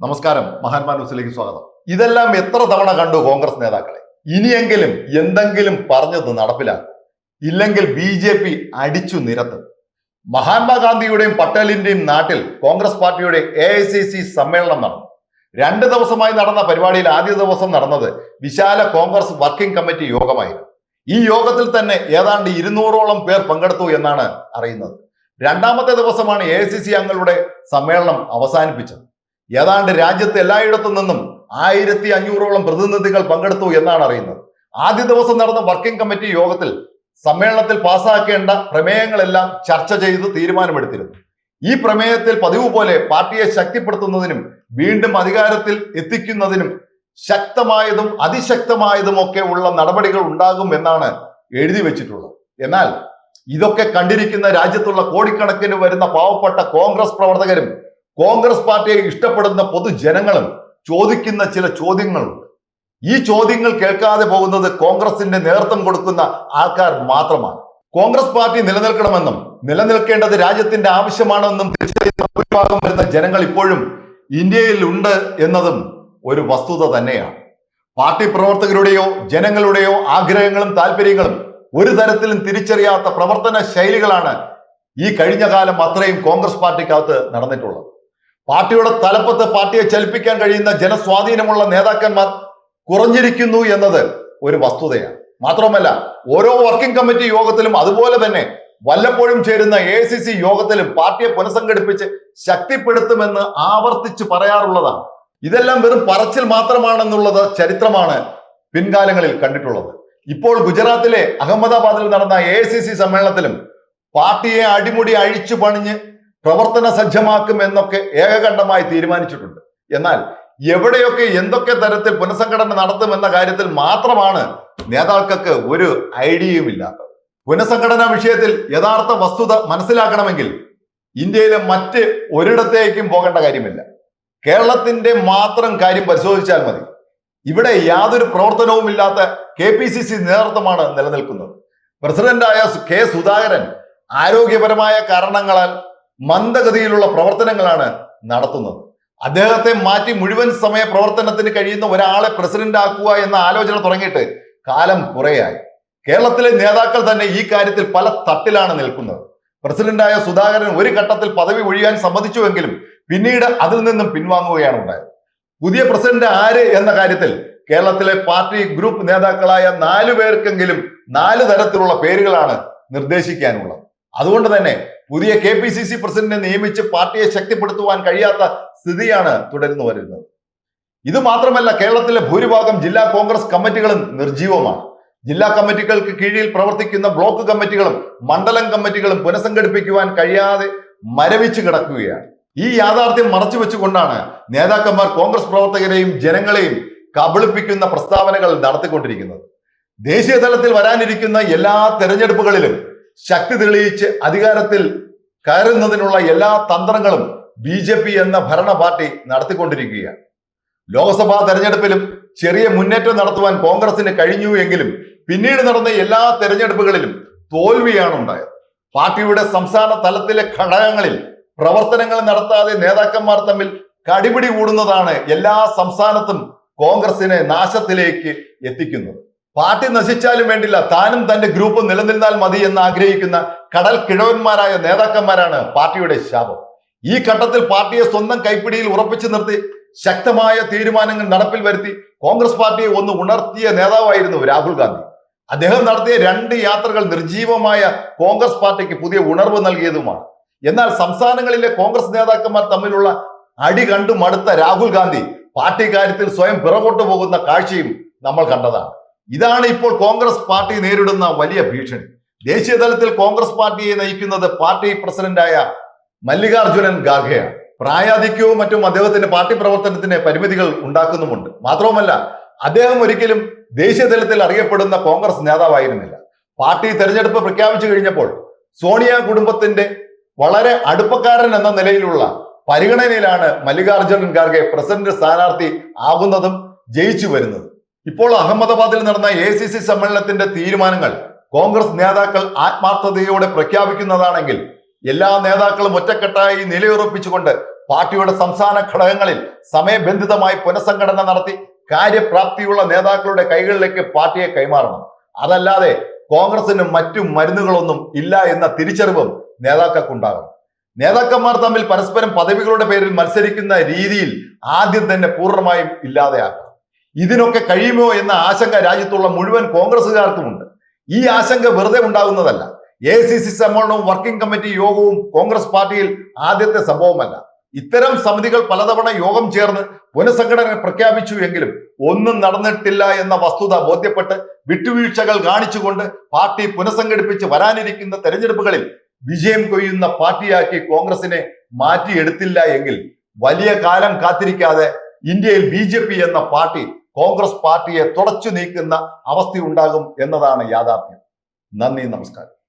നമസ്കാരം മഹാന്മാ ന്യൂസിലേക്ക് സ്വാഗതം. ഇതെല്ലാം എത്ര തവണ കണ്ടു കോൺഗ്രസ് നേതാക്കളെ? ഇനിയെങ്കിലും എന്തെങ്കിലും പറഞ്ഞത് നടപ്പിലാക്കും. ഇല്ലെങ്കിൽ ബി ജെ പി അടിച്ചു നിരത്തും. മഹാത്മാഗാന്ധിയുടെയും പട്ടേലിന്റെയും നാട്ടിൽ കോൺഗ്രസ് പാർട്ടിയുടെ എ ഐ സി സി സമ്മേളനം നടന്നു. രണ്ട് ദിവസമായി നടന്ന പരിപാടിയിൽ ആദ്യ ദിവസം നടന്നത് വിശാല കോൺഗ്രസ് വർക്കിംഗ് കമ്മിറ്റി യോഗമായിരുന്നു. ഈ യോഗത്തിൽ തന്നെ ഏതാണ്ട് ഇരുന്നൂറോളം പേർ പങ്കെടുത്തു എന്നാണ് അറിയുന്നത്. രണ്ടാമത്തെ ദിവസമാണ് എ ഐ സി സി അംഗങ്ങളുടെ സമ്മേളനം അവസാനിപ്പിച്ചത്. ഏതാണ്ട് രാജ്യത്ത് എല്ലായിടത്തു നിന്നും ആയിരത്തി അഞ്ഞൂറോളം പ്രതിനിധികൾ പങ്കെടുത്തു എന്നാണ് അറിയുന്നത്. ആദ്യ ദിവസം നടന്ന വർക്കിംഗ് കമ്മിറ്റി യോഗത്തിൽ സമ്മേളനത്തിൽ പാസാക്കേണ്ട പ്രമേയങ്ങളെല്ലാം ചർച്ച ചെയ്ത് തീരുമാനമെടുത്തിരുന്നു. ഈ പ്രമേയത്തിൽ പതിവ് പോലെ പാർട്ടിയെ ശക്തിപ്പെടുത്തുന്നതിനും വീണ്ടും അധികാരത്തിൽ എത്തിക്കുന്നതിനും ശക്തമായതും അതിശക്തമായതും ഒക്കെ ഉള്ള നടപടികൾ ഉണ്ടാകും എന്നാണ് എഴുതി വെച്ചിട്ടുള്ളത്. എന്നാൽ ഇതൊക്കെ കണ്ടിരിക്കുന്ന രാജ്യത്തുള്ള കോടിക്കണക്കിന് വരുന്ന പാവപ്പെട്ട കോൺഗ്രസ് പ്രവർത്തകരും കോൺഗ്രസ് പാർട്ടിയെ ഇഷ്ടപ്പെടുന്ന പൊതുജനങ്ങളും ചോദിക്കുന്ന ചില ചോദ്യങ്ങളുണ്ട്. ഈ ചോദ്യങ്ങൾ കേൾക്കാതെ പോകുന്നത് കോൺഗ്രസിന്റെ നേതൃത്വം കൊടുക്കുന്ന ആൾക്കാർ മാത്രമാണ്. കോൺഗ്രസ് പാർട്ടി നിലനിൽക്കണമെന്നും നിലനിൽക്കേണ്ടത് രാജ്യത്തിന്റെ ആവശ്യമാണെന്നും തിരിച്ചറിയുന്ന ഭൂരിഭാഗം വരുന്ന ജനങ്ങൾ ഇപ്പോഴും ഇന്ത്യയിൽ ഉണ്ട് എന്നതും ഒരു വസ്തുത തന്നെയാണ്. പാർട്ടി പ്രവർത്തകരുടെയോ ജനങ്ങളുടെയോ ആഗ്രഹങ്ങളും താല്പര്യങ്ങളും ഒരു തരത്തിലും തിരിച്ചറിയാത്ത പ്രവർത്തന ശൈലികളാണ് ഈ കഴിഞ്ഞ കാലം അത്രയും കോൺഗ്രസ് പാർട്ടിക്കകത്ത് നടന്നിട്ടുള്ളത്. പാർട്ടിയുടെ തലപ്പത്ത് പാർട്ടിയെ ചലിപ്പിക്കാൻ കഴിയുന്ന ജനസ്വാധീനമുള്ള നേതാക്കന്മാർ കുറഞ്ഞിരിക്കുന്നു എന്നത് ഒരു വസ്തുതയാണ്. മാത്രമല്ല ഓരോ വർക്കിംഗ് കമ്മിറ്റി യോഗത്തിലും അതുപോലെ തന്നെ വല്ലപ്പോഴും ചേരുന്ന എ സി സി യോഗത്തിലും പാർട്ടിയെ പുനഃസംഘടിപ്പിച്ച് ശക്തിപ്പെടുത്തുമെന്ന് ആവർത്തിച്ച് പറയാറുള്ളതാണ്. ഇതെല്ലാം വെറും പറച്ചിൽ മാത്രമാണെന്നുള്ളത് ചരിത്രമാണ് പിൻകാലങ്ങളിൽ കണ്ടിട്ടുള്ളത്. ഇപ്പോൾ ഗുജറാത്തിലെ അഹമ്മദാബാദിൽ നടന്ന എ സമ്മേളനത്തിലും പാർട്ടിയെ അടിമുടി അഴിച്ചു പണിഞ്ഞ് പ്രവർത്തന സജ്ജമാക്കും എന്നൊക്കെ ഏകകണ്ഠമായി തീരുമാനിച്ചിട്ടുണ്ട്. എന്നാൽ എവിടെയൊക്കെ എന്തൊക്കെ തരത്തിൽ പുനഃസംഘടന നടത്തുമെന്ന കാര്യത്തിൽ മാത്രമാണ് നേതാക്കൾക്ക് ഒരു ഐഡിയയും ഇല്ലാത്തത്. പുനഃസംഘടനാ വിഷയത്തിൽ യഥാർത്ഥ വസ്തുത മനസ്സിലാക്കണമെങ്കിൽ ഇന്ത്യയിലെ മറ്റ് ഒരിടത്തേക്കും പോകേണ്ട കാര്യമില്ല. കേരളത്തിന്റെ മാത്രം കാര്യം പരിശോധിച്ചാൽ മതി. ഇവിടെ യാതൊരു പ്രവർത്തനവും ഇല്ലാത്ത കെ പി സി സി നേതൃത്വമാണ് നിലനിൽക്കുന്നത്. പ്രസിഡന്റായ കെ സുധാകരൻ ആരോഗ്യപരമായ കാരണങ്ങളാൽ മന്ദഗതിയിലുള്ള പ്രവർത്തനങ്ങളാണ് നടത്തുന്നത്. അദ്ദേഹത്തെ മാറ്റി മുഴുവൻ സമയ പ്രവർത്തനത്തിന് കഴിയുന്ന ഒരാളെ പ്രസിഡന്റ് ആക്കുക എന്ന ആലോചന തുടങ്ങിയിട്ട് കാലം കുറേയായി. കേരളത്തിലെ നേതാക്കൾ തന്നെ ഈ കാര്യത്തിൽ പല തട്ടിലാണ് നിൽക്കുന്നത്. പ്രസിഡന്റായ സുധാകരൻ ഒരു ഘട്ടത്തിൽ പദവി ഒഴിയാൻ സമ്മതിച്ചുവെങ്കിലും പിന്നീട് അതിൽ നിന്നും പിൻവാങ്ങുകയാണ് ഉണ്ടായത്. പുതിയ പ്രസിഡന്റ് ആര് എന്ന കാര്യത്തിൽ കേരളത്തിലെ പാർട്ടി ഗ്രൂപ്പ് നേതാക്കളായ നാലു പേർക്കെങ്കിലും നാല് തരത്തിലുള്ള പേരുകളാണ് നിർദ്ദേശിക്കാനുള്ളത്. അതുകൊണ്ട് തന്നെ പുതിയ കെ പി സി സി പ്രസിഡന്റിനെ നിയമിച്ച് പാർട്ടിയെ ശക്തിപ്പെടുത്തുവാൻ കഴിയാത്ത സ്ഥിതിയാണ് തുടരുന്നു വരുന്നത്. ഇത് മാത്രമല്ല കേരളത്തിലെ ഭൂരിഭാഗം ജില്ലാ കോൺഗ്രസ് കമ്മിറ്റികളും നിർജീവമാണ് ജില്ലാ കമ്മിറ്റികൾക്ക് കീഴിൽ പ്രവർത്തിക്കുന്ന ബ്ലോക്ക് കമ്മിറ്റികളും മണ്ഡലം കമ്മിറ്റികളും പുനഃസംഘടിപ്പിക്കുവാൻ കഴിയാതെ മരവിച്ചു കിടക്കുകയാണ്. ഈ യാഥാർത്ഥ്യം മറച്ചു വെച്ചുകൊണ്ടാണ് നേതാക്കന്മാർ കോൺഗ്രസ് പ്രവർത്തകരെയും ജനങ്ങളെയും കബളിപ്പിക്കുന്ന പ്രസ്താവനകൾ നടത്തിക്കൊണ്ടിരിക്കുന്നത്. ദേശീയ തലത്തിൽ വരാനിരിക്കുന്ന എല്ലാ തെരഞ്ഞെടുപ്പുകളിലും ശക്തി തെളിയിച്ച് അധികാരത്തിൽ കയറുന്നതിനുള്ള എല്ലാ തന്ത്രങ്ങളും ബി ജെ പി എന്ന ഭരണ പാർട്ടി നടത്തിക്കൊണ്ടിരിക്കുകയാണ്. ലോക്സഭാ തെരഞ്ഞെടുപ്പിലും ചെറിയ മുന്നേറ്റം നടത്തുവാൻ കോൺഗ്രസിന് കഴിഞ്ഞു എങ്കിലും പിന്നീട് നടന്ന എല്ലാ തെരഞ്ഞെടുപ്പുകളിലും തോൽവിയാണ് ഉണ്ടായത്. പാർട്ടിയുടെ സംസ്ഥാന തലത്തിലെ ഘടകങ്ങളിൽ പ്രവർത്തനങ്ങൾ നടത്താതെ നേതാക്കന്മാർ തമ്മിൽ കടിപിടി കൂടുന്നതാണ് എല്ലാ സംസ്ഥാനത്തും കോൺഗ്രസിനെ നാശത്തിലേക്ക് എത്തിക്കുന്നത്. പാർട്ടി നശിച്ചാലും വേണ്ടില്ല. താനും തന്റെ ഗ്രൂപ്പ് നിലനിന്നാൽ മതി എന്ന് ആഗ്രഹിക്കുന്ന കടൽ കിഴവന്മാരായ നേതാക്കന്മാരാണ് പാർട്ടിയുടെ ശാപം. ഈ ഘട്ടത്തിൽ പാർട്ടിയെ സ്വന്തം കൈപ്പിടിയിൽ ഉറപ്പിച്ചു നിർത്തി ശക്തമായ തീരുമാനങ്ങൾ നടപ്പിൽ വരുത്തി കോൺഗ്രസ് പാർട്ടിയെ ഒന്ന് ഉണർത്തിയ നേതാവായിരുന്നു രാഹുൽ ഗാന്ധി. അദ്ദേഹം നടത്തിയ രണ്ട് യാത്രകൾ നിർജീവമായ കോൺഗ്രസ് പാർട്ടിക്ക് പുതിയ ഉണർവ് നൽകിയതുമാണ്. എന്നാൽ സംസ്ഥാനങ്ങളിലെ കോൺഗ്രസ് നേതാക്കന്മാർ തമ്മിലുള്ള അടി കണ്ടു മടുത്ത രാഹുൽ ഗാന്ധി പാർട്ടി കാര്യത്തിൽ സ്വയം പിറകോട്ട് പോകുന്ന കാഴ്ചയും നമ്മൾ കണ്ടതാണ്. ഇതാണ് ഇപ്പോൾ കോൺഗ്രസ് പാർട്ടി നേരിടുന്ന വലിയ ഭീഷണി. ദേശീയ തലത്തിൽ കോൺഗ്രസ് പാർട്ടിയെ നയിക്കുന്നത് പാർട്ടി പ്രസിഡന്റായ മല്ലികാർജുനൻ ഖാർഗെയാണ്. പ്രായാധിക്യവും മറ്റും അദ്ദേഹത്തിന്റെ പാർട്ടി പ്രവർത്തനത്തിന് പരിമിതികൾ ഉണ്ടാക്കുന്നുമുണ്ട്. മാത്രവുമല്ല അദ്ദേഹം ഒരിക്കലും ദേശീയ തലത്തിൽ അറിയപ്പെടുന്ന കോൺഗ്രസ് നേതാവായിരുന്നില്ല. പാർട്ടി തെരഞ്ഞെടുപ്പ് പ്രഖ്യാപിച്ചു കഴിഞ്ഞപ്പോൾ സോണിയ കുടുംബത്തിന്റെ വളരെ അടുപ്പക്കാരൻ എന്ന നിലയിലുള്ള പരിഗണനയിലാണ് മല്ലികാർജുനൻ ഖാർഗെ പ്രസിഡന്റ് സ്ഥാനാർത്ഥി ആകുന്നതും ജയിച്ചു വരുന്നത്. ഇപ്പോൾ അഹമ്മദാബാദിൽ നടന്ന എ സി സി സമ്മേളനത്തിന്റെ തീരുമാനങ്ങൾ കോൺഗ്രസ് നേതാക്കൾ ആത്മാർത്ഥതയോടെ പ്രഖ്യാപിക്കുന്നതാണെങ്കിൽ എല്ലാ നേതാക്കളും ഒറ്റക്കെട്ടായി നിലയുറപ്പിച്ചുകൊണ്ട് പാർട്ടിയുടെ സംസ്ഥാന ഘടകങ്ങളിൽ സമയബന്ധിതമായി പുനഃസംഘടന നടത്തി കാര്യപ്രാപ്തിയുള്ള നേതാക്കളുടെ കൈകളിലേക്ക് പാർട്ടിയെ കൈമാറണം. അതല്ലാതെ കോൺഗ്രസിന് മറ്റു മരുന്നുകളൊന്നും ഇല്ല എന്ന തിരിച്ചറിവും നേതാക്കൾക്കുണ്ടാകണം നേതാക്കന്മാർ തമ്മിൽ പരസ്പരം പദവികളുടെ പേരിൽ മത്സരിക്കുന്ന രീതിയിൽ ആദ്യം തന്നെ പൂർണമായും ഇല്ലാതെയാക്കണം. ഇതിനൊക്കെ കഴിയുമോ എന്ന ആശങ്ക രാജ്യത്തുള്ള മുഴുവൻ കോൺഗ്രസുകാർക്കുമുണ്ട് ഈ ആശങ്ക വെറുതെ ഉണ്ടാകുന്നതല്ല. എ സി സി സമ്മേളനവും വർക്കിംഗ് കമ്മിറ്റി യോഗവും കോൺഗ്രസ് പാർട്ടിയിൽ ആദ്യത്തെ സംഭവമല്ല. ഇത്തരം സമിതികൾ പലതവണ യോഗം ചേർന്ന് പുനഃസംഘടന പ്രഖ്യാപിച്ചു എങ്കിലും ഒന്നും നടന്നിട്ടില്ല എന്ന വസ്തുത ബോധ്യപ്പെട്ട് വിട്ടുവീഴ്ചകൾ കാണിച്ചുകൊണ്ട് പാർട്ടി പുനഃസംഘടിപ്പിച്ച് വരാനിരിക്കുന്ന തെരഞ്ഞെടുപ്പുകളിൽ വിജയം കൊയ്യുന്ന പാർട്ടിയാക്കി കോൺഗ്രസിനെ മാറ്റിയെടുത്തില്ല എങ്കിൽ വലിയ കാലം കാത്തിരിക്കാതെ ഇന്ത്യയിൽ ബി എന്ന പാർട്ടി കോൺഗ്രസ് പാർട്ടിയെ തുടച്ചു നീക്കുന്ന അവസ്ഥയുണ്ടാകും എന്നതാണ് യാഥാർത്ഥ്യം. നന്ദി നമസ്കാരം.